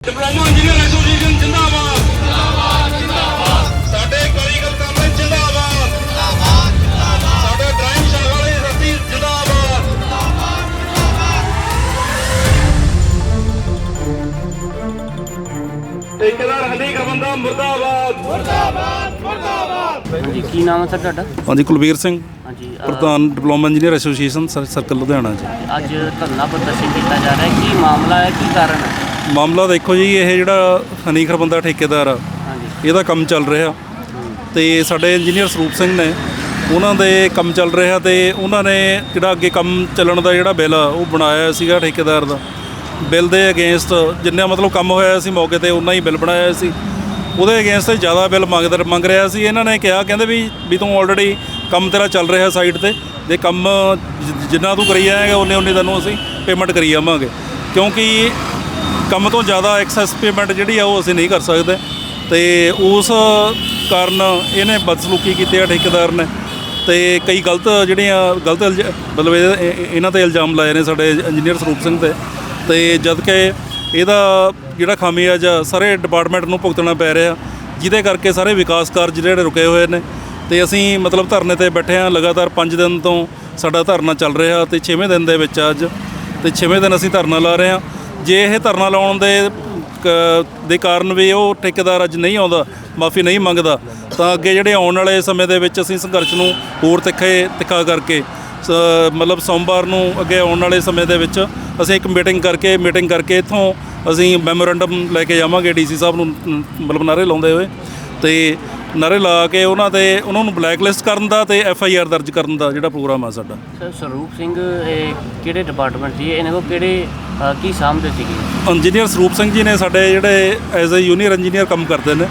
Diploma engineer association ਜਿੰਦਾਬਾਦ। ਜਿੰਦਾਬਾਦ ਜਿੰਦਾਬਾਦ ਸਾਡੇ ਕਾਰੀਗਰ ਕਾਮਰੇਡ ਜਿੰਦਾਬਾਦ। ਜਿੰਦਾਬਾਦ ਜਿੰਦਾਬਾਦ ਸਾਡੇ ਡਰਾਈਵਿੰਗ ਸ਼ਾਖ ਵਾਲੇ ਸਾਥੀ ਜਿੰਦਾਬਾਦ। ਠੇਕੇਦਾਰ ਹਨੀ ਬੰਦਾ ਮੁਰਦਾਬਾਦ। ਹਾਂਜੀ ਕੀ ਨਾਮ ਹੈ ਸਰ ਤੁਹਾਡਾ? ਹਾਂਜੀ ਕੁਲਵੀਰ ਸਿੰਘ। ਹਾਂਜੀ ਪ੍ਰਧਾਨ ਡਿਪਲੋਮਾ ਇੰਜੀਨੀਅਰ ਐਸੋਸੀਏਸ਼ਨ ਸਰ- ਸਰਕਲ ਲੁਧਿਆਣਾ ਜੀ ਅੱਜ ਧਰਨਾ ਪ੍ਰਦਰਸ਼ਨ ਕੀਤਾ ਜਾ ਰਿਹਾ ਹੈ। ਕੀ ਮਾਮਲਾ ਹੈ? ਕੀ ਕਾਰਨ ਹੈ? ਮਾਮਲਾ ਦੇਖੋ ਜੀ ਇਹ ਜਿਹੜਾ ਹਨੀਖਰ ਬੰਦਾ ਠੇਕੇਦਾਰ ਆ ਹਾਂਜੀ। ਇਹਦਾ ਕੰਮ ਚੱਲ ਰਿਹਾ। ਤੇ ਸਾਡੇ ਇੰਜੀਨੀਅਰ ਸਰੂਪ ਸਿੰਘ ਨੇ ਉਹਨਾਂ ਦੇ ਕੰਮ ਚੱਲ ਰਿਹਾ ਤੇ ਉਹਨਾਂ ਨੇ ਜਿਹੜਾ ਅੱਗੇ ਕੰਮ ਚੱਲਣ ਦਾ ਜਿਹੜਾ ਬਿੱਲ ਆ ਉਹ ਬਣਾਇਆ ਸੀਗਾ ਠੇਕੇਦਾਰ ਦਾ। ਬਿੱਲ ਦੇ ਅਗੇਂਸਟ ਜਿੰਨਾ ਮਤਲਬ ਕੰਮ ਹੋਇਆ ਸੀ ਮੌਕੇ ਤੇ ਉਨਾ ਹੀ ਬਿੱਲ ਬਣਾਇਆ ਸੀ। ਉਹਦੇ ਅਗੇਂਸਟ ਜ਼ਿਆਦਾ ਬਿੱਲ ਮੰਗਦਾ ਮੰਗ ਰਿਹਾ ਸੀ। ਇਹਨਾਂ ਨੇ ਕਿਹਾ ਕਹਿੰਦੇ ਵੀ ਵੀ ਤੂੰ ਆਲਰੇਡੀ ਕੰਮ ਤੇਰਾ ਚੱਲ ਰਿਹਾ ਸਾਈਟ ਤੇ। ਤੇ ਕੰਮ ਜਿੰਨਾ ਤੂੰ ਕਰੀ ਜਾਏਗਾ ਉਹਨੇ ਉਹਨੇ ਤੈਨੂੰ ਅਸੀਂ ਪੇਮੈਂਟ ਕਰੀ ਜਾਵਾਂਗੇ। ਕਿਉਂਕਿ ਕੰਮ ਤੋਂ ਜ਼ਿਆਦਾ ਐਕਸੈਸ ਪੇਮੈਂਟ ਜਿਹੜੀ ਆ ਉਹ ਅਸੀਂ ਨਹੀਂ ਕਰ ਸਕਦੇ। ਤੇ ਉਸ ਕਾਰਨ ਇਹਨੇ ਬਦਸਲੂਕੀ ਕੀਤੀ ਆ ਠੇਕੇਦਾਰ ਨੇ। ਤੇ ਕਈ ਗਲਤ ਜਿਹੜੀਆਂ ਗਲਤ ਇਲਜ਼- ਮਤਲਬ ਇਹ- ਇਹ- ਇਹਨਾਂ ਤੇ ਇਲਜ਼ਾਮ ਲਾਏ ਨੇ ਸਾਡੇ ਇੰਜੀਨੀਅਰ ਸਰੂਪ ਸਿੰਘ ਤੇ। ਤੇ ਜਦ ਕਿ ਇਹਦਾ ਜਿਹੜਾ ਖਾਮਿਆਜਾ ਸਾਰੇ ਡਿਪਾਰਟਮੈਂਟ ਨੂੰ ਭੁਗਤਣਾ ਪੈ ਰਿਹਾ, ਜਿਹਦੇ ਕਰਕੇ ਸਾਰੇ ਵਿਕਾਸ ਕਾਰਜ ਜਿਹੜੇ ਰੁਕੇ ਹੋਏ ਨੇ। ਤੇ ਅਸੀਂ ਮਤਲਬ ਧਰਨੇ ਤੇ ਬੈਠੇ ਹਾਂ, ਲਗਾਤਾਰ 5 ਦਿਨ ਤੋਂ ਸਾਡਾ ਧਰਨਾ ਚੱਲ ਰਿਹਾ ਤੇ 6ਵੇਂ ਦਿਨ ਦੇ ਵਿੱਚ ਅੱਜ, ਤੇ 6ਵੇਂ ਦਿਨ ਅਸੀਂ ਧਰਨਾ ਲਾ ਰਹੇ ਹਾਂ। ਜੇ ਇਹ ਧਰਨਾ ਲਾਉਣ ਦੇ, ਕ- ਦੇ ਕਾਰਨ ਵੀ ਉਹ ਠੇਕੇਦਾਰ ਅੱਜ ਨਹੀਂ ਆਉਂਦਾ, ਮਾਫੀ ਨਹੀਂ ਮੰਗਦਾ, ਤਾਂ ਅੱਗੇ ਜਿਹੜੇ ਆਉਣ ਵਾਲੇ ਸਮੇਂ ਦੇ ਵਿੱਚ ਅਸੀਂ ਸੰਘਰਸ਼ ਨੂੰ ਹੋਰ ਤਿੱਖੇ, ਤਿੱਖਾ ਕਰਕੇ ਮਤਲਬ ਸੋਮਵਾਰ ਨੂੰ ਅੱਗੇ ਆਉਣ ਵਾਲੇ ਸਮੇਂ ਦੇ ਵਿੱਚ ਅਸੀਂ ਇੱਕ ਮੀਟਿੰਗ ਕਰਕੇ ਮੀਟਿੰਗ ਕਰਕੇ ਇੱਥੋਂ ਅਸੀਂ ਮੈਮੋਰੈਂਡਮ ਲੈ ਕੇ ਜਾਵਾਂਗੇ, ਡੀਸੀ ਸਾਹਿਬ ਨੂੰ ਮਤਲਬ ਨਾਰੇ ਲਾਉਂਦੇ ਹੋਏ। ਤੇ ਨਾਰੇ ਲਾ ਕੇ ਉਹਨਾਂ ਤੇ ਉਹਨਾਂ ਨੂੰ ਬਲੈਕ ਲਿਸਟ ਕਰਨ ਦਾ ਤੇ ਐਫ ਆਈ ਆਰ ਦਰਜ ਕਰਨ ਦਾ ਜਿਹੜਾ ਪ੍ਰੋਗਰਾਮ ਆ ਸਾਡਾ। ਸਰ ਸਰੂਪ ਸਿੰਘ ਇਹ ਕਿਹੜੇ ਡਿਪਾਰਟਮੈਂਟ ਸੀ ਇਹਨਾਂ ਕੋ ਕਿਹੜੇ ਅ, ਕੀ ਸਾਂਭਦੇ ਸੀਗੇ? ਇੰਜੀਨੀਅਰ ਸਰੂਪ ਸਿੰਘ ਜੀ ਨੇ ਸਾਡੇ ਜਿਹੜੇ ਐਜ਼ ਅ ਜੂਨੀਅਰ ਇੰਜੀਨੀਅਰ ਕੰਮ ਕਰਦੇ ਨੇ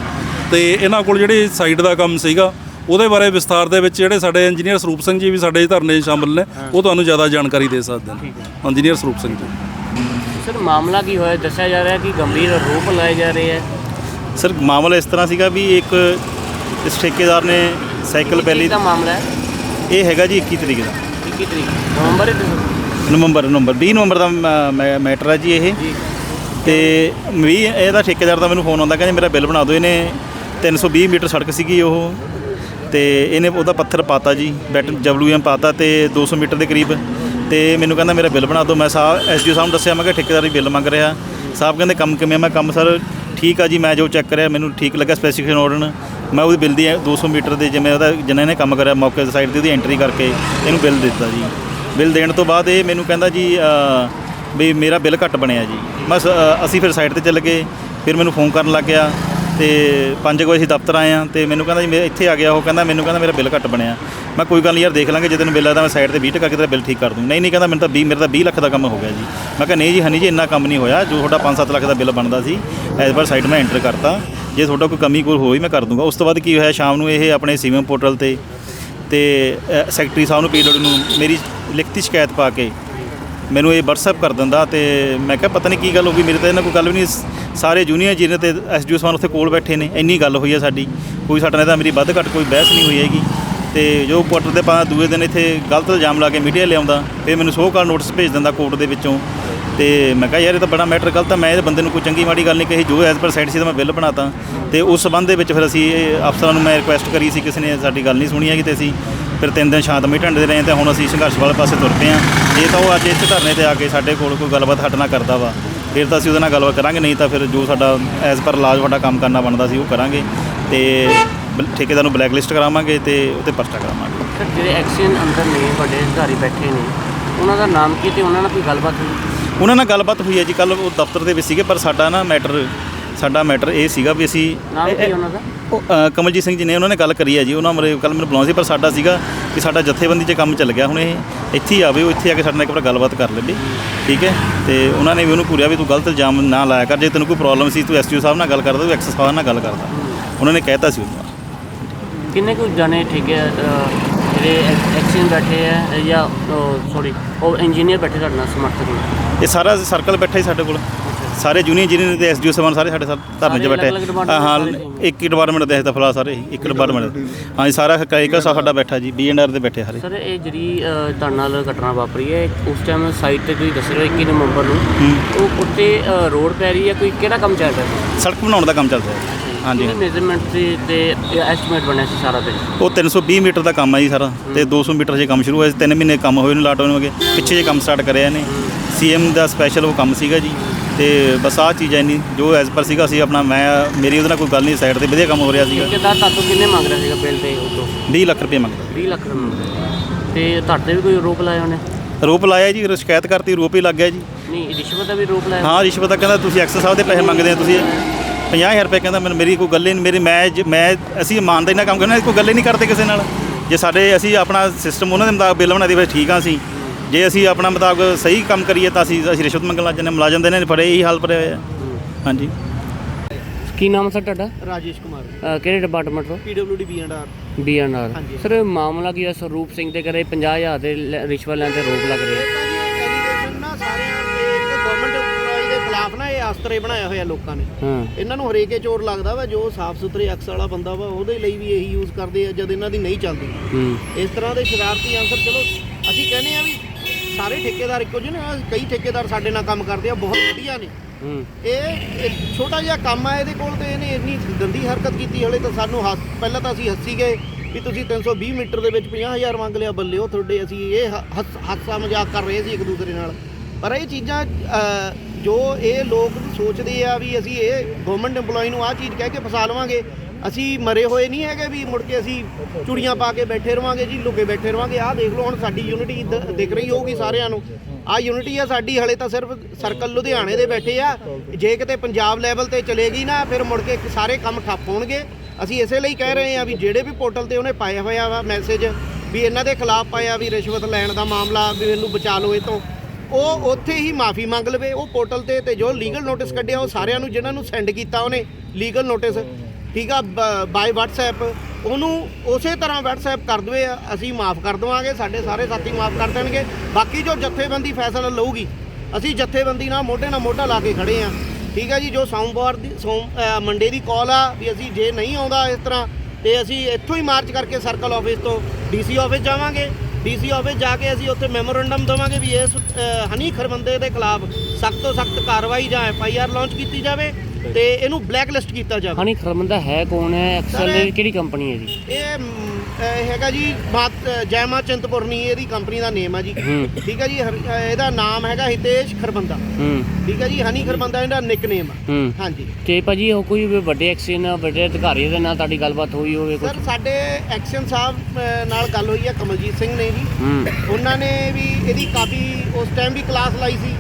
ਤੇ ਇਹਨਾਂ ਕੋਲ ਜਿਹੜੀ ਸਾਈਟ ਦਾ ਕੰਮ ਸੀਗਾ ਉਹਦੇ ਬਾਰੇ ਵਿਸਥਾਰ ਦੇ ਵਿੱਚ ਜਿਹੜੇ ਸਾਡੇ ਇੰਜੀਨੀਅਰ ਸਰੂਪ ਸਿੰਘ ਜੀ ਵੀ ਸਾਡੇ ਧਰਨੇ 'ਚ ਸ਼ਾਮਲ ਨੇ ਉਹ ਤੁਹਾਨੂੰ ਜ਼ਿਆਦਾ ਜਾਣਕਾਰੀ ਦੇ ਸਕਦੇ ਨੇ। ਇੰਜੀਨੀਅਰ ਸਰੂਪ ਸਿੰਘ ਜੀ। ਸਰ ਮਾਮਲਾ ਕੀ ਹੋਇਆ? ਦੱਸਿਆ ਜਾ ਰਿਹਾ ਕਿ ਗੰਭੀਰ ਆਰੋਪ ਲਾਏ ਜਾ ਰਹੇ ਹੈ। ਸਰ ਮਾਮਲਾ ਇਸ ਤਰ੍ਹਾਂ ਸੀਗਾ ਵੀ ਇੱਕ ਇਸ ਠੇਕੇਦਾਰ ਨੇ ਸਾਈਕਲ ਪਹਿਲੀ ਦਾ ਮਾਮਲਾ ਹੈ? ਇਹ ਹੈਗਾ ਜੀ 21 ਤਰੀਕ ਦਾ। 21 ਤਰੀਕ। ਨਵੰਬਰ ਹੈ। ਨਵੰਬਰ ਨਵੰਬਰ 20 ਨਵੰਬਰ ਦਾ ਮੈਟਰ ਹੈ ਜੀ ਇਹ। ਤੇ ਵੀ ਇਹਦਾ ਠੇਕੇਦਾਰ ਦਾ ਮੈਨੂੰ ਫੋਨ ਆਉਂਦਾ ਕਹਿੰਦੇ ਮੇਰਾ ਬਿੱਲ ਬਣਾ ਦਿਓ ਇਹਨੇ 320 ਮੀਟਰ ਸੜਕ ਸੀਗੀ ਉਹ। ਤੇ ਇਹਨੇ ਉਹਦਾ ਪੱਥਰ ਪਾਤਾ ਜੀ ਬੈਟ ਡਬਲਯੂਐਮ ਪਾਤਾ ਤੇ 200 ਮੀਟਰ ਦੇ ਕਰੀਬ। ਤੇ ਮੈਨੂੰ ਕਹਿੰਦਾ ਮੇਰਾ ਬਿੱਲ ਬਣਾ ਦਿਓ ਮੈਂ ਸਾਹਿਬ ਐਸਡੀਓ ਸਾਹਿਬ ਨੂੰ ਦੱਸਿਆ ਮੈਂ ਕਿਹਾ ਠੇਕੇਦਾਰ ਬਿੱਲ ਮੰਗ ਰਿਹਾ। ਸਾਹਿਬ ਕਹਿੰਦੇ ਕੰਮ ਕਿਵੇਂ? ਮੈਂ ਕੰਮ ਸਰ ਠੀਕ ਆ ਜੀ ਮੈਂ ਜੋ ਚੈੱਕ ਕਰਿਆ ਮੈਨੂੰ ਠੀਕ ਲੱਗਾ ਸਪੈਸੀਫਿਕੇਸ਼ਨ ਆਰਡਰ ਮੈਂ ਉਹਦੀ ਬਿੱਲ ਦੀ 200 ਮੀਟਰ ਦੇ ਜਿਵੇਂ ਉਹਦਾ ਜਿੰਨਾ ਨੇ ਕੰਮ ਕਰਿਆ ਮੌਕੇ ਦੀ ਸਾਈਡ ਤੇ ਉਹਦੀ ਐਂਟਰੀ ਕਰਕੇ ਇਹਨੂੰ ਬਿੱਲ ਦਿੱਤਾ ਜੀ। ਬਿੱਲ ਦੇਣ ਤੋਂ ਬਾਅਦ ਇਹ ਮੈਨੂੰ ਕਹਿੰਦਾ ਜੀ ਅ, ਵੀ ਮੇਰਾ ਬਿੱਲ ਘੱਟ ਬਣਿਆ ਜੀ। ਬਸ ਅ, ਅਸੀਂ ਫਿਰ ਸਾਈਡ ਤੇ ਚੱਲ ਗਏ ਫਿਰ ਮੈਨੂੰ ਫੋਨ ਕਰਨ ਲੱਗ ਗਿਆ। ਤੇ 5 ਵਜੇ ਅਸੀਂ ਦਫ਼ਤਰ ਆਏ ਆ ਤੇ ਮੈਨੂੰ ਕਹਿੰਦਾ ਜੀ ਮੈਂ ਇੱਥੇ ਆ ਗਿਆ, ਉਹ ਕਹਿੰਦਾ ਮੈਨੂੰ ਕਹਿੰਦਾ ਮੇਰਾ ਬਿੱਲ ਘੱਟ ਬਣਿਆ। ਮੈਂ ਕੋਈ ਗੱਲ ਨਹੀਂ ਯਾਰ ਦੇਖ ਲਾਂਗੇ, ਜੇ ਤੈਨੂੰ ਬਿੱਲ ਆਦਾ ਮੈਂ ਸਾਈਡ ਤੇ 20 ਕਰਕੇ ਤੇਰਾ ਬਿੱਲ ਠੀਕ ਕਰ ਦੂੰ। ਨਹੀਂ ਨਹੀਂ ਕਹਿੰਦਾ ਮੈਨੂੰ ਤਾਂ 20 ਮੇਰਾ ਤਾਂ 20 ਲੱਖ ਦਾ ਕੰਮ ਹੋ ਗਿਆ ਜੀ। ਮੈਂ ਕਿਹਾ ਨਹੀਂ ਜੀ ਹਨੀ ਜੀ, ਇੰਨਾ ਕੰਮ ਨਹੀਂ ਹੋਇਆ। ਜੋ ਤੁਹਾਡਾ 5-7 ਲੱਖ ਦਾ ਬਿੱਲ ਬਣਦਾ ਸੀ ਐਜ਼ ਪਰ ਸਾਈਡ ਮੈਂ ਐਂਟਰ ਕਰਤਾ। ਜੇ ਤੁਹਾਡਾ ਕੋਈ ਕਮੀ ਕੋਈ ਹੋਈ ਮੈਂ ਕਰ ਦੂੰਗਾ। ਉਸ ਤੋਂ ਬਾਅਦ ਕੀ ਹੋਇਆ, ਸ਼ਾਮ ਨੂੰ ਇਹ ਆਪਣੇ ਸੀਵਮ ਪੋਰਟਲ ਤੇ ਤੇ ਸੈਕਟਰੀ ਸਾਹਿਬ ਨੂੰ ਪੀਡਬਲਯੂ ਨੂੰ ਮੇਰੀ ਲਿਖਤੀ ਸ਼ਿਕਾਇਤ ਪਾ ਕੇ ਮੈਨੂੰ ਇਹ WhatsApp ਕਰ ਦਿੰਦਾ ਤੇ ਮੈਂ ਕਿਹਾ ਪਤਾ ਨਹੀਂ ਕੀ ਗੱਲ ਹੋ ਗਈ, ਮੇਰੇ ਤਾਂ ਇਹਨਾਂ ਕੋਈ ਗੱਲ ਵੀ ਨਹੀਂ ਸਾਰੇ ਜੂਨੀਅਰ ਜਿਹਨੇ ਤੇ ਐਸਡੀਓ ਸਾਹਿਬ ਉੱਥੇ ਕੋਲ ਬੈਠੇ ਨੇ, ਇੰਨੀ ਗੱਲ ਹੋਈ ਹੈ ਸਾਡੀ। ਕੋਈ ਸਾਡੇ ਨਾਲ ਤਾਂ ਮੇਰੀ ਵੱਧ ਘੱਟ ਕੋਈ ਬਹਿਸ ਨਹੀਂ ਹੋਈ ਹੈਗੀ। ਤੇ ਜੋ ਕੁਆਟਰ ਦੇ ਪਾ ਦੂਏ ਦਿਨ ਇੱਥੇ ਗਲਤ ਇਲਜ਼ਾਮ ਲਾ ਕੇ ਮੀਡੀਆ ਲਿਆਉਂਦਾ, ਫਿਰ ਮੈਨੂੰ ਸੋਹ ਕਾਲ ਨੋਟਿਸ ਭੇਜ ਦਿੰਦਾ ਕੋਰਟ ਦੇ ਵਿੱਚੋਂ। ਤੇ ਮੈਂ ਕਿਹਾ ਯਾਰ ਇਹ ਤਾਂ ਬੜਾ ਮੈਟਰ ਗਲਤ ਆ, ਮੈਂ ਇਹ ਬੰਦੇ ਨੂੰ ਕੋਈ ਚੰਗੀ ਮਾੜੀ ਗੱਲ ਨਹੀਂ ਕਹੀ, ਜੋ ਐਜ਼ ਪਰ ਸਾਈਡ ਸੀ ਤਾਂ ਮੈਂ ਬਿੱਲ ਬਣਾਤਾ। ਤੇ ਉਸ ਸਬੰਧ ਦੇ ਵਿੱਚ ਫਿਰ ਅਸੀਂ ਇਹ ਅਫਸਰਾਂ ਨੂੰ ਮੈਂ ਰਿਕੁਐਸਟ ਕਰੀ ਸੀ, ਕਿਸੇ ਨੇ ਸਾਡੀ ਗੱਲ ਨਹੀਂ ਸੁਣੀ ਹੈਗੀ ਤੇ ਅਸੀਂ ਫਿਰ ਤਿੰਨ ਦਿਨ ਸ਼ਾਂਤਮਈ ਢੰਡੇ ਰਹੇ ਤੇ ਹੁਣ ਅਸੀਂ ਸੰਘਰਸ਼ ਵਾਲੇ ਪਾਸੇ ਤੁਰ ਪਏ ਹਾਂ। ਜੇ ਤਾਂ ਉਹ ਅੱਜ ਇੱਥੇ ਧਰਨੇ ਤੇ ਆ ਕੇ ਸਾਡੇ ਕੋਲ ਕੋਈ ਗੱਲਬਾਤ ਸਾਡੇ ਨਾਲ ਕਰਦਾ ਵਾ। ਫਿਰ ਤਾਂ ਅਸੀਂ ਉਹਦੇ ਨਾਲ ਗੱਲਬਾਤ ਕਰਾਂਗੇ ਨਹੀਂ ਤਾਂ ਫਿਰ ਜੋ ਸਾਡਾ ਐਜ਼ ਪਰ ਲਾਜ ਸਾਡਾ ਕੰਮ ਕਰਨਾ ਬਣਦਾ ਸੀ ਉਹ ਕਰਾਂਗੇ। ਤੇ ਠੇਕੇਦਾਰ ਨੂੰ ਬਲੈਕ ਲਿਸਟ ਕਰਾਵਾਂਗੇ ਤੇ ਉੱਤੇ ਪਰਚਾ ਕਰਾਵਾਂਗੇ। ਸਰ ਜਿਹੜੇ ਐਕਸੀਅਨ ਅੰਦਰ ਨੇ ਵੱਡੇ ਅਧਿਕਾਰੀ ਬੈਠੇ ਨੇ ਉਹਨਾਂ ਦਾ ਨਾਮ ਕੀ ਤੇ ਉਹਨਾਂ ਨਾਲ ਕੋਈ ਗੱਲਬਾਤ ਹੋਈ? ਉਹਨਾਂ ਨਾਲ ਗੱਲਬਾਤ ਹੋਈ ਹੈ ਜੀ ਕੱਲ ਉਹ ਦਫ਼ਤਰ ਦੇ ਵਿੱਚ ਸੀਗੇ ਪਰ ਸਾਡਾ ਨਾ ਮੈਟਰ ਸਾਡਾ ਮੈਟਰ ਇਹ ਸੀਗਾ ਵੀ ਅਸੀਂ ਨਾਮ ਕੀ ਉਹਨਾਂ ਦਾ? ਅ, ਕਮਲਜੀਤ ਸਿੰਘ ਜੀ ਨੇ ਉਹਨਾਂ ਨੇ ਗੱਲ ਕਰੀ ਹੈ ਜੀ ਉਹਨਾਂ ਮਰੇ ਕੱਲ ਮੈਨੂੰ ਬੁਲਾਉਣਾ ਸੀ ਪਰ ਸਾਡਾ ਸੀਗਾ ਕਿ ਸਾਡਾ ਜਥੇਬੰਦੀ 'ਚ ਕੰਮ ਚੱਲ ਗਿਆ ਹੁਣ ਇਹ ਇੱਥੇ ਹੀ ਆਵੇ ਉਹ ਇੱਥੇ ਆ ਕੇ ਸਾਡੇ ਨਾਲ ਇੱਕ ਵਾਰ ਗੱਲਬਾਤ ਕਰ ਲੈਂਦੇ। ਠੀਕ ਹੈ? ਤੇ ਉਹਨਾਂ ਨੇ ਵੀ ਉਹਨੂੰ ਘੂਰਿਆ ਵੀ ਤੂੰ ਗਲਤ ਇਲਜ਼ਾਮ ਨਾ ਲਾਇਆ ਕਰ ਜੇ ਤੈਨੂੰ ਕੋਈ ਪ੍ਰੋਬਲਮ ਸੀ ਤੂੰ ਐਸਟੀਓ ਸਾਹਿਬ ਨਾਲ ਗੱਲ ਕਰਦਾ ਤੂੰ ਐਕਸ ਸਾਹਿਬ ਨਾਲ ਗੱਲ ਕਰਦਾ। ਉਹਨਾਂ ਨੇ ਕਹਿਤਾ ਸੀ ਉਹਨੂੰ। ਕਿੰਨੇ ਕੁ ਜਾਣੇ ਠੀਕ ਹੈ ਜਿਹੜੇ ਐਕਸੀਅਨ ਬੈਠੇ ਹੈ ਜਾਂ ਸੌਰੀ ਉਹ ਇੰਜੀਨੀਅਰ ਬੈਠੇ ਤੁਹਾਡੇ ਨਾਲ ਸਮਰਥਕ ਨੇ ਇਹ ਸਾਰਾ ਸਰਕਲ ਬੈਠਾ ਹੀ ਸਾਡੇ ਕੋਲ। ਸਾਰੇ ਜੂਨੀਅਰ ਇੰਜੀਨੀਅਰ ਤੇ ਐਸਡੀਓ ਸਮਾਨ ਸਾਰੇ ਸਾਡੇ ਸਾਥ ਧਰਨੇ 'ਚ ਬੈਠੇ। ਹਾਂ ਇੱਕ ਹੀ ਡਿਪਾਰਟਮੈਂਟ ਦੇ ਤਾਂ ਫਿਲਹਾਲ ਸਾਰੇ ਇੱਕ ਡਿਪਾਰਟਮੈਂਟ ਹਾਂਜੀ ਸਾਰਾ ਕਾਇਕਾ ਸਾਡਾ ਬੈਠਾ ਜੀ ਬੀਐਨਆਰ ਦੇ ਬੈਠੇ ਸਾਰੇ। ਸਰ ਇਹ ਜਿਹੜੀ ਤੁਹਾਡੇ ਨਾਲ ਘਟਨਾ ਵਾਪਰੀ ਹੈ ਉਸ ਟਾਈਮ ਸਾਈਟ ਤੇ ਤੁਸੀਂ ਦੱਸ ਰਹੇ ਹੋ 21 ਨਵੰਬਰ ਨੂੰ। ਉਹ ਉੱਤੇ ਰੋਡ ਪੈ ਰਹੀ ਹੈ ਕੋਈ ਕਿਹੜਾ ਕੰਮ ਚੱਲ ਰਿਹਾ ਸੀ ਸੜਕ ਬਣਾਉਣ ਦਾ ਕੰਮ ਚੱਲਦਾ ਹੈ। ਹਾਂਜੀ ਮੇਜ਼ਰਮੈਂਟ ਤੇ ਐਸਟੀਮੇਟ ਬਣਿਆ ਸੀ ਸਾਰਾ ਤੇ? ਉਹ 320 ਮੀਟਰ ਦਾ ਕੰਮ ਹੈ ਜੀ ਸਾਰਾ ਤੇ 200 ਮੀਟਰ 'ਚ ਕੰਮ ਸ਼ੁਰੂ ਹੋਇਆ ਸੀ। ਤਿੰਨ ਮਹੀਨੇ ਕੰਮ ਹੋਏ ਨੇ ਲਾਟ ਹੋਣ ਵਗੇ ਪਿੱਛੇ ਜੇ ਕੰਮ ਸਟਾਰਟ ਕਰਿਆ ਨੇ ਸੀਐਮ ਦਾ ਸਪੈਸ਼ਲ ਉਹ ਕੰਮ ਸੀਗਾ ਜੀ। ਤੇ ਬਸ ਆਹ ਚੀਜ਼ ਹੈ ਨਹੀਂ ਜੋ ਐਜ਼ ਪਰ ਸੀਗਾ ਸੀ ਆਪਣਾ ਮੈਂ ਮੇਰੀ ਉਹਦੇ ਨਾਲ ਕੋਈ ਗੱਲ ਨਹੀਂ ਸਾਈਡ ਤੇ ਵਧੀਆ ਕੰਮ ਹੋ ਰਿਹਾ ਸੀਗਾ। ਠੇਕੇਦਾਰ ਤੁਹਾਤੋਂ ਕਿੰਨੇ ਮੰਗ ਰਿਹਾ ਸੀਗਾ ਬਿੱਲ ਤੇ ਉਤੋਂ 20 ਲੱਖ ਰੁਪਏ ਮੰਗਦਾ 20 ਲੱਖ ਰੁਪਏ ਮੰਗ ਰਿਹਾ ਤੇ ਤੁਹਾਡੇ ਵੀ ਕੋਈ ਰੋਪ ਲਾਇਆ ਉਹਨੇ? ਰੋਪ ਲਾਇਆ ਜੀ ਸ਼ਿਕਾਇਤ ਕਰਤੀ ਰੋਪ ਹੀ ਲੱਗ ਗਿਆ ਜੀ। ਨਹੀਂ ਰਿਸ਼ਵਤ ਦਾ ਵੀ ਰੋਪ ਲਾਇਆ? ਹਾਂ ਰਿਸ਼ਵਤ ਦਾ ਕਹਿੰਦਾ ਤੁਸੀਂ ਐਕਸਰ ਸਾਹਿਬ ਦੇ ਪੈਸੇ ਮੰਗਦੇ ਆ ਤੁਸੀਂ 50000 ਰੁਪਏ ਕਹਿੰਦਾ ਮੈਨੂੰ ਮੇਰੀ ਕੋਈ ਗੱਲ ਹੀ ਨਹੀਂ ਮੇਰੀ ਮੈਂ ਜ- ਮੈਂ ਅਸੀਂ ਇਮਾਨਦਾਰੀ ਨਾਲ ਕੰਮ ਕਰਨਾ ਕੋਈ ਗੱਲ ਹੀ ਨਹੀਂ ਕਰਦੇ ਕਿਸੇ ਨਾਲ। ਜੇ ਸਾਡੇ ਅਸੀਂ ਆਪਣਾ ਸਿਸਟਮ ਉਹਨਾਂ ਦੇ ਮੁਤਾਬਕ ਬਿੱਲ ਬਣਾ ਦੀ ਫਿਰ ਠੀਕ ਆ ਅਸੀਂ। ਜੇ ਅਸੀਂ ਆਪਣਾ ਮੁਤਾਬਕ ਸਹੀ ਕੰਮ ਕਰੀਏ ਤਾਂ ਅਸੀਂ ਅਸੀਂ ਰਿਸ਼ਵਤ ਮੰਗਣ ਲੱਗ ਜਾਂਦੇ ਹਾਂ। ਮੁਲਾਜ਼ਮ ਦੇ ਨੇ ਫੜੇ ਇਹੀ ਹਾਲ ਭਰੇ ਹੋਏ ਆ ਹਾਂਜੀ। ਕੀ ਨਾਮ ਸਰ ਤੁਹਾਡਾ? ਰਾਜੇਸ਼ ਕੁਮਾਰ। ਕਿਹੜੇ ਡਿਪਾਰਟਮੈਂਟ ਤੋਂ? ਪੀਡਬਲਯੂਡੀ ਬੀਐਨਆਰ ਬੀਐਨਆਰ ਹਾਂਜੀ। ਸਰ ਮਾਮਲਾ ਕੀ ਹੈ? ਸਰੂਪ ਸਿੰਘ ਦੇ ਘਰੇ 50000 ਦੇ ਲੈ- ਰਿਸ਼ਵਤ ਲੈਣ ਤੇ ਰੋਕ ਲੱਗ ਰਹੀ ਨਾ ਸਾਰਿਆਂ ਦੇ ਇੱਕ ਗਵਰਨਮੈਂਟ EMPLOYE ਦੇ ਖਿਲਾਫ ਨਾ ਇਹ ਆਸਤਰੇ ਬਣਾਇਆ ਹੋਇਆ ਲੋਕਾਂ ਨੇ। ਹਾਂ। ਇਹਨਾਂ ਨੂੰ ਹਰੇਕੇ ਚੋਰ ਲੱਗਦਾ ਵਾ ਜੋ ਸਾਫ਼ ਸੁਥਰੇ ਅਕਸ ਵਾਲਾ ਬੰਦਾ ਵਾ ਉਹਦੇ ਲਈ ਵੀ ਇਹੀ ਯੂਜ਼ ਕਰਦੇ ਆ ਜਦ ਇਹਨਾਂ ਦੀ ਨਹੀਂ ਚੱਲਦੀ। ਹੂੰ। ਇਸ ਤਰ੍ਹਾਂ ਦੇ ਸ਼ਰਾਰਤੀ ਆਨਸਰ ਚਲੋ ਅਸੀਂ ਕਹਿੰਦੇ ਆ ਵੀ ਸਾਰੇ ਠੇਕੇਦਾਰ ਇੱਕੋ ਜਿਹੇ ਨੇ ਕਈ ਠੇਕੇਦਾਰ ਸਾਡੇ ਨਾਲ ਕੰਮ ਕਰਦੇ ਆ ਬਹੁਤ ਵਧੀਆ ਨੇ। ਹੂੰ। ਇਹ ਛੋਟਾ ਜਿਹਾ ਕੰਮ ਆ ਇਹਦੇ ਕੋਲ ਤੇ ਇਹਨੇ ਇੰਨੀ ਗੰਦੀ ਹਰਕਤ ਕੀਤੀ ਹਲੇ ਤਾਂ ਸਾਨੂੰ ਹੱਸ ਪਹਿਲਾਂ ਤਾਂ ਅਸੀਂ ਹੱਸੀ ਗਏ ਵੀ ਤੁਸੀਂ 320 ਮੀਟਰ ਦੇ ਵਿੱਚ 50000 ਮੰਗ ਲਿਆ ਬੱਲਿਓ ਤੁਹਾਡੇ ਅਸੀਂ ਇਹ ਹ- ਹੱਸ- ਹਾਸਾ ਮਜ਼ਾਕ ਕਰ ਰਹੇ ਸੀ ਇੱਕ ਦੂਸਰੇ ਨਾਲ। ਪਰ ਇਹ ਚੀਜ਼ਾਂ ਅ, ਜੋ ਇਹ ਲੋਕ ਸੋਚਦੇ ਆ ਵੀ ਅਸੀਂ ਇਹ ਗਵਰਨਮੈਂਟ EMPLOYE ਨੂੰ ਆਹ ਚੀਜ਼ ਕਹਿ ਕੇ ਫਸਾ ਲਵਾਂਗੇ, ਅਸੀਂ ਮਰੇ ਹੋਏ ਨਹੀਂ ਹੈਗੇ ਵੀ ਮੁੜ ਕੇ ਅਸੀਂ ਚੁੜੀਆਂ ਪਾ ਕੇ ਬੈਠੇ ਰਵਾਂਗੇ ਜੀ, ਲੁਕੇ ਬੈਠੇ ਰਵਾਂਗੇ। ਆਹ ਦੇਖ ਲਓ, ਹੁਣ ਸਾਡੀ ਯੂਨਿਟੀ ਦਿਖ ਰਹੀ ਹੋਊਗੀ ਸਾਰਿਆਂ ਨੂੰ। ਆਹ ਯੂਨਿਟੀ ਆ ਸਾਡੀ, ਹਲੇ ਤਾਂ ਸਿਰਫ ਸਰਕਲ ਲੁਧਿਆਣੇ ਦੇ ਬੈਠੇ ਆ। ਜੇ ਕਿਤੇ ਪੰਜਾਬ ਲੈਵਲ ਤੇ ਚਲੇਗੀ ਨਾ, ਫਿਰ ਮੁੜ ਕੇ ਸਾਰੇ ਕੰਮ ਠੱਪ ਹੋਣਗੇ। ਅਸੀਂ ਇਸੇ ਲਈ ਕਹਿ ਰਹੇ ਆ ਵੀ ਜਿਹੜੇ ਵੀ ਪੋਰਟਲ ਤੇ ਉਹਨੇ ਪਾਇਆ ਹੋਇਆ ਵਾ ਮੈਸੇਜ ਵੀ ਇਹਨਾਂ ਦੇ ਖਿਲਾਫ ਪਾਇਆ ਵੀ ਰਿਸ਼ਵਤ ਲੈਣ ਦਾ ਮਾਮਲਾ, ਵੀ ਇਹਨੂੰ ਬਚਾ ਲਓ ਇਹ ਤੋਂ। ਉਹ ਉੱਥੇ ਹੀ ਮਾਫੀ ਮੰਗ ਲਵੇ, ਉਹ ਪੋਰਟਲ ਤੇ ਤੇ ਜੋ ਲੀਗਲ ਨੋਟਿਸ ਕੱਢਿਆ, ਉਹ ਸਾਰਿਆਂ ਨੂੰ, ਜਿਨ੍ਹਾਂ ਨੂੰ ਸੈਂਡ ਕੀਤਾ ਉਹਨੇ ਲੀਗਲ ਨੋਟਿਸ ਠੀਕ ਆ ਬਾਈ WhatsApp, ਉਹਨੂੰ ਉਸੇ ਤਰ੍ਹਾਂ WhatsApp ਕਰ ਦਵੇ, ਅਸੀਂ ਮਾਫ ਕਰ ਦਵਾਂਗੇ, ਸਾਡੇ ਸਾਰੇ ਸਾਥੀ ਮਾਫ ਕਰ ਦੇਣਗੇ, ਬਾਕੀ ਜੋ ਜਥੇਬੰਦੀ ਫੈਸਲਾ ਲਊਗੀ, ਅਸੀਂ ਜਥੇਬੰਦੀ ਨਾਲ ਮੋਢੇ ਨਾਲ ਮੋਢਾ ਲਾ ਕੇ ਖੜੇ ਆ, ਠੀਕ ਆ ਜੀ, ਜੋ ਸੋਮਵਾਰ ਦੀ, ਸੋਮ ਮੰਡੇ ਦੀ ਕਾਲ ਆ, ਵੀ ਅਸੀਂ ਜੇ ਨਹੀਂ ਆਉਂਦਾ ਇਸ ਤਰ੍ਹਾਂ, ਤੇ ਅਸੀਂ ਇੱਥੋਂ ਹੀ ਮਾਰਚ ਕਰਕੇ ਸਰਕਲ ਆਫਿਸ ਤੋਂ ਡੀਸੀ ਆਫਿਸ ਜਾਵਾਂਗੇ ਡੀਸੀ ਆਫਿਸ ਜਾ ਕੇ ਅਸੀਂ ਉੱਥੇ ਮੈਮੋਰੰਡਮ ਦੇਵਾਂਗੇ ਵੀ ਇਸ ਹਨੀ ਖਰਬੰਦੇ ਦੇ ਖਿਲਾਫ ਸਖਤ ਤੋਂ ਸਖਤ ਕਾਰਵਾਈ ਜਾਂ ਐਫ ਆਈ ਆਰ ਲਾਂਚ ਕੀਤੀ ਜਾਵੇ ਤੇ ਇਹਨੂੰ ਬਲੈਕ ਲਿਸਟ ਕੀਤਾ ਜਾਵੇ। ਹਣੀ ਖਰਮੰਦਾ ਹੈ ਕੌਣ ਹੈ? ਐਕਸਲ ਕਿਹੜੀ ਕੰਪਨੀ ਹੈ ਜੀ? ਇਹ ਹੈਗਾ ਜੀ ਜੈਮਾ ਚਿੰਤਪੁਰਨੀ ਇਹਦੀ ਕੰਪਨੀ ਦਾ ਨੇਮ ਆ ਜੀ। ਠੀਕ ਹੈ ਜੀ ਇਹਦਾ ਨਾਮ ਹੈਗਾ ਹਿਤੇਸ਼ ਖਰਬੰਦਾ। ਠੀਕ ਹੈ ਜੀ ਹਨੀ ਖਰਬੰਦਾ ਇਹਦਾ ਨਿਕਨੇਮ ਆ। ਹੂੰ। ਹਾਂਜੀ। ਤੇ ਭਾਜੀ ਉਹ ਕੋਈ ਵੱਡੇ ਐਕਸ਼ਨ ਵੱਡੇ ਅਧਿਕਾਰੀ ਦੇ ਨਾਲ ਤੁਹਾਡੀ ਗੱਲਬਾਤ ਹੋਈ ਹੋਵੇ ਕੁਝ ਸਰ ਸਾਡੇ ਐਕਸ਼ਨ ਸਾਹਿਬ ਨਾਲ ਗੱਲ ਹੋਈ ਹੈ ਕਮਲਜੀਤ ਸਿੰਘ ਨੇ ਜੀ। ਉਹਨਾਂ ਨੇ ਵੀ ਇਹਦੀ ਕਾਫੀ ਉਸ ਟਾਈਮ ਵੀ ਕਲਾਸ ਲਾਈ ਸੀ।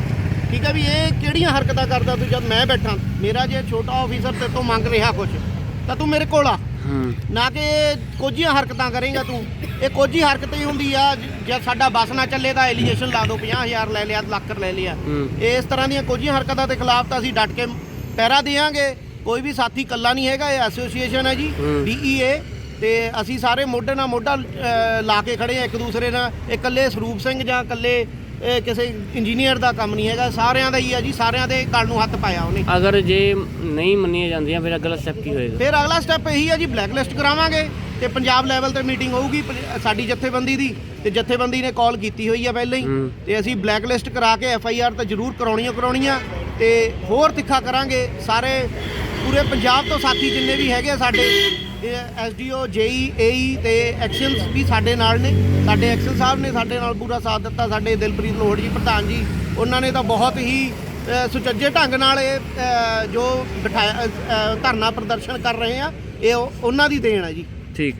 ਠੀਕ ਹੈ ਵੀ ਇਹ ਕਿਹੜੀਆਂ ਹਰਕਤਾਂ ਕਰਦਾ ਤੂੰ ਜਦ ਮੈਂ ਬੈਠਾ? ਮੇਰਾ ਜੇ ਛੋਟਾ ਆਫੀਸਰ ਤੇ ਤੋਂ ਮੰਗ ਰਿਹਾ ਕੁਝ ਤਾਂ ਤੂੰ ਮੇਰੇ ਕੋਲ ਆ। ਨਾ ਕਿ ਕੋਝੀਆਂ ਹਰਕਤਾਂ ਕਰੇਗਾ ਤੂੰ। ਇਹ ਕੋਝੀ ਹਰਕਤ ਹੀ ਹੁੰਦੀ ਆ ਜ- ਸਾਡਾ ਬੱਸ ਨਾ ਚੱਲੇ ਤਾਂ ਐਲੀਗੇਸ਼ਨ ਲਾ ਦਿਓ 50000 ਲੈ ਲਿਆ ਲੱਖ ਲੈ ਲਿਆ। ਇਸ ਤਰ੍ਹਾਂ ਦੀਆਂ ਕੋਝੀਆਂ ਹਰਕਤਾਂ ਦੇ ਖਿਲਾਫ ਤਾਂ ਅਸੀਂ ਡਟ ਕੇ ਪਹਿਰਾ ਦੇਵਾਂਗੇ। ਕੋਈ ਵੀ ਸਾਥੀ ਕੱਲਾ ਨਹੀਂ ਹੈਗਾ ਇਹ ਐਸੋਸੀਏਸ਼ਨ ਹੈ ਜੀ। ਡੀਈਏ ਤੇ ਅਸੀਂ ਸਾਰੇ ਮੋਢੇ ਨਾਲ ਮੋਢਾ ਲਾ ਕੇ ਖੜੇ ਆ ਇੱਕ ਦੂਸਰੇ ਨਾਲ। ਇਕੱਲੇ ਸਰੂਪ ਸਿੰਘ ਜਾਂ ਇਕੱਲੇ ਇਹ ਕਿਸੇ ਇੰਜੀਨੀਅਰ ਦਾ ਕੰਮ ਨਹੀਂ ਹੈਗਾ ਸਾਰਿਆਂ ਦਾ ਹੀ ਆ ਜੀ ਸਾਰਿਆਂ ਦੇ ਗੱਲ ਨੂੰ ਹੱਥ ਪਾਇਆ ਉਹਨੇ। ਅਗਰ ਜੇ ਨਹੀਂ ਮੰਨੀਆਂ ਜਾਂਦੀਆਂ ਫਿਰ ਅਗਲਾ ਸਟੈਪ ਕੀ ਹੋਏਗਾ? ਫਿਰ ਅਗਲਾ ਸਟੈਪ ਇਹੀ ਹੈ ਜੀ ਬਲੈਕ ਲਿਸਟ ਕਰਾਵਾਂਗੇ ਤੇ ਪੰਜਾਬ ਲੈਵਲ ਤੇ ਮੀਟਿੰਗ ਹੋਊਗੀ ਪ- ਸਾਡੀ ਜਥੇਬੰਦੀ ਦੀ। ਤੇ ਜਥੇਬੰਦੀ ਨੇ ਕਾਲ ਕੀਤੀ ਹੋਈ ਆ ਪਹਿਲਾਂ ਹੀ। ਹੂੰ। ਤੇ ਅਸੀਂ ਬਲੈਕ ਲਿਸਟ ਕਰਾ ਕੇ ਐਫ ਆਈ ਆਰ ਤਾਂ ਜ਼ਰੂਰ ਕਰਾਉਣੀਆਂ ਕਰਾਉਣੀਆਂ। ਤੇ ਹੋਰ ਤਿੱਖਾ ਕਰਾਂਗੇ। ਸਾਰੇ ਪੂਰੇ ਪੰਜਾਬ ਤੋਂ ਸਾਥੀ ਜਿੰਨੇ ਵੀ ਹੈਗੇ ਆ ਸਾਡੇ ਐਸ ਡੀ ਓ ਜੇਈ, ਏਈ ਤੇ ਐਕਸ਼ਨਸ ਵੀ ਸਾਡੇ ਨਾਲ ਨੇ। ਸਾਡੇ ਐਕਸ਼ਨ ਸਾਹਿਬ ਨੇ ਸਾਡੇ ਨਾਲ ਪੂਰਾ ਸਾਥ ਦਿੱਤਾ, ਸਾਡੇ ਦਿਲਪ੍ਰੀਤ ਲੋਹੜ ਜੀ, ਪ੍ਰਧਾਨ ਜੀ। ਉਹਨਾਂ ਨੇ ਤਾਂ ਬਹੁਤ ਹੀ ਸੁਚੱਜੇ ਢੰਗ ਨਾਲ ਇਹ ਜੋ ਬਿਠਾਇਆ ਧਰਨਾ ਪ੍ਰਦਰਸ਼ਨ ਕਰ ਰਹੇ ਆ, ਇਹ ਉਹਨਾਂ ਦੀ ਦੇਣ ਹੈ ਜੀ। ਠੀਕ।